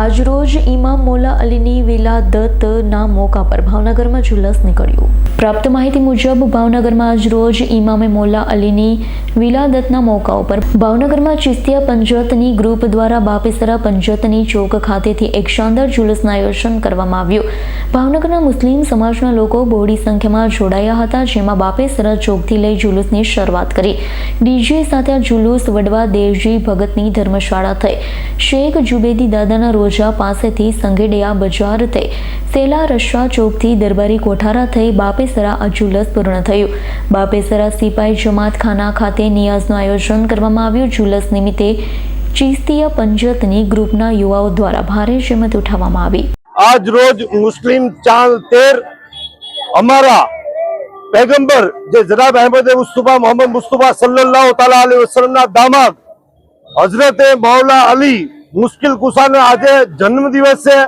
આજરોજ ઇમામ મોલા અલીની વિલાદતના મોકા પર ભાવનગરમાં જુલસ નીકળ્યું. પ્રાપ્ત માહિતી મુજબ, ભાવનગરમાં આજરોજ ઇમામે મોલા અલીની વિલાદતના મોકા ઉપર ભાવનગરમાં ચિસ્તિયા પંજતની ગ્રુપ દ્વારા બાપેસરા પંજતની ચોક ખાતેથી એક શાનદાર જુલસનું આયોજન કરવામાં આવ્યું. ભાવનગરના મુસ્લિમ સમાજના લોકો બહોળી સંખ્યામાં જોડાયા હતા, જેમાં બાપેસરા ચોકથી લઈ જુલુસની શરૂઆત કરી. ડીજે સાથે આ જુલુસ વડવા દેવજી ભગતની ધર્મશાળા થઈ. શેખ જુબેદી દાદાના રોજા પાસેથી સંગેડિયા બજાર થઈ સેલા રશા ચોકથી દરબારી કોઠારા થઈ બાપેસરા આ જુલસ પૂર્ણ થયું બાપેસરા સિપાઈ જમાત ખાના ખાતે નિયાઝનું આયોજન કરવામાં આવ્યું જુલસ નિમિત્તે ચિસ્તિયા પંજતની ગ્રુપના યુવાઓ દ્વારા ભારે જહેમત ઉઠાવવામાં આવી આજ રોજ મુસ્લિમ ચાંદ તેર અમારા पैगंबर જે જનાબ અહેમદ મુસ્તફા મોહમ્મદ મુસ્તફા સલ્લલ્લાહુ તાલા અલૈહિ વસલ્લમના દામાદ હઝરતે મૌલા અલી મુશ્કિલ કુસાનો આજે જન્મદિવસ છે.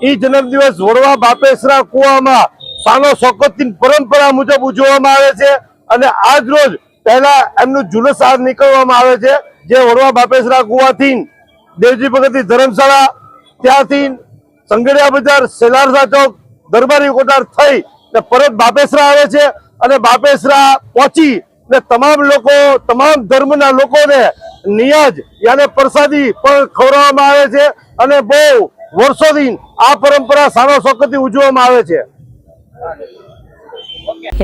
એ જન્મદિવસ વડવા બાપેસરા કુવામાં સાનો શોકતની પરંપરા મુજબ ઉજવવામાં આવે છે અને આજ રોજ પહેલા એમનું જુલસ આજ નીકળવામાં આવે છે, જે વડવા બાપેસરા કુવાથી દેવજી ભગતની ધર્મશાળા, ત્યાંથી સંગડિયા બજાર, સેલારસા ચોક, દરબારી કોટાર થઈ ને પરત બાપેસરા આવે છે અને બાપેસરા પહોંચી ને તમામ લોકો, તમામ ધર્મના લોકોને નિયાજ યાને પ્રસાદી પણ ખવડાવવામાં આવે છે અને બહુ વર્ષોથી આ પરંપરા સારા શોકતથી ઉજવવામાં આવે છે.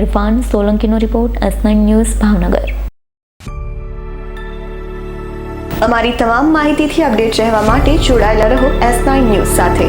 ઇરફાન સોલંકીનો રિપોર્ટ એસ ન્યૂઝ ભાવનગર. અમારી તમામ માહિતીથી અપડેટ રહેવા માટે જોડાયેલા રહો એસ ન્યૂઝ સાથે.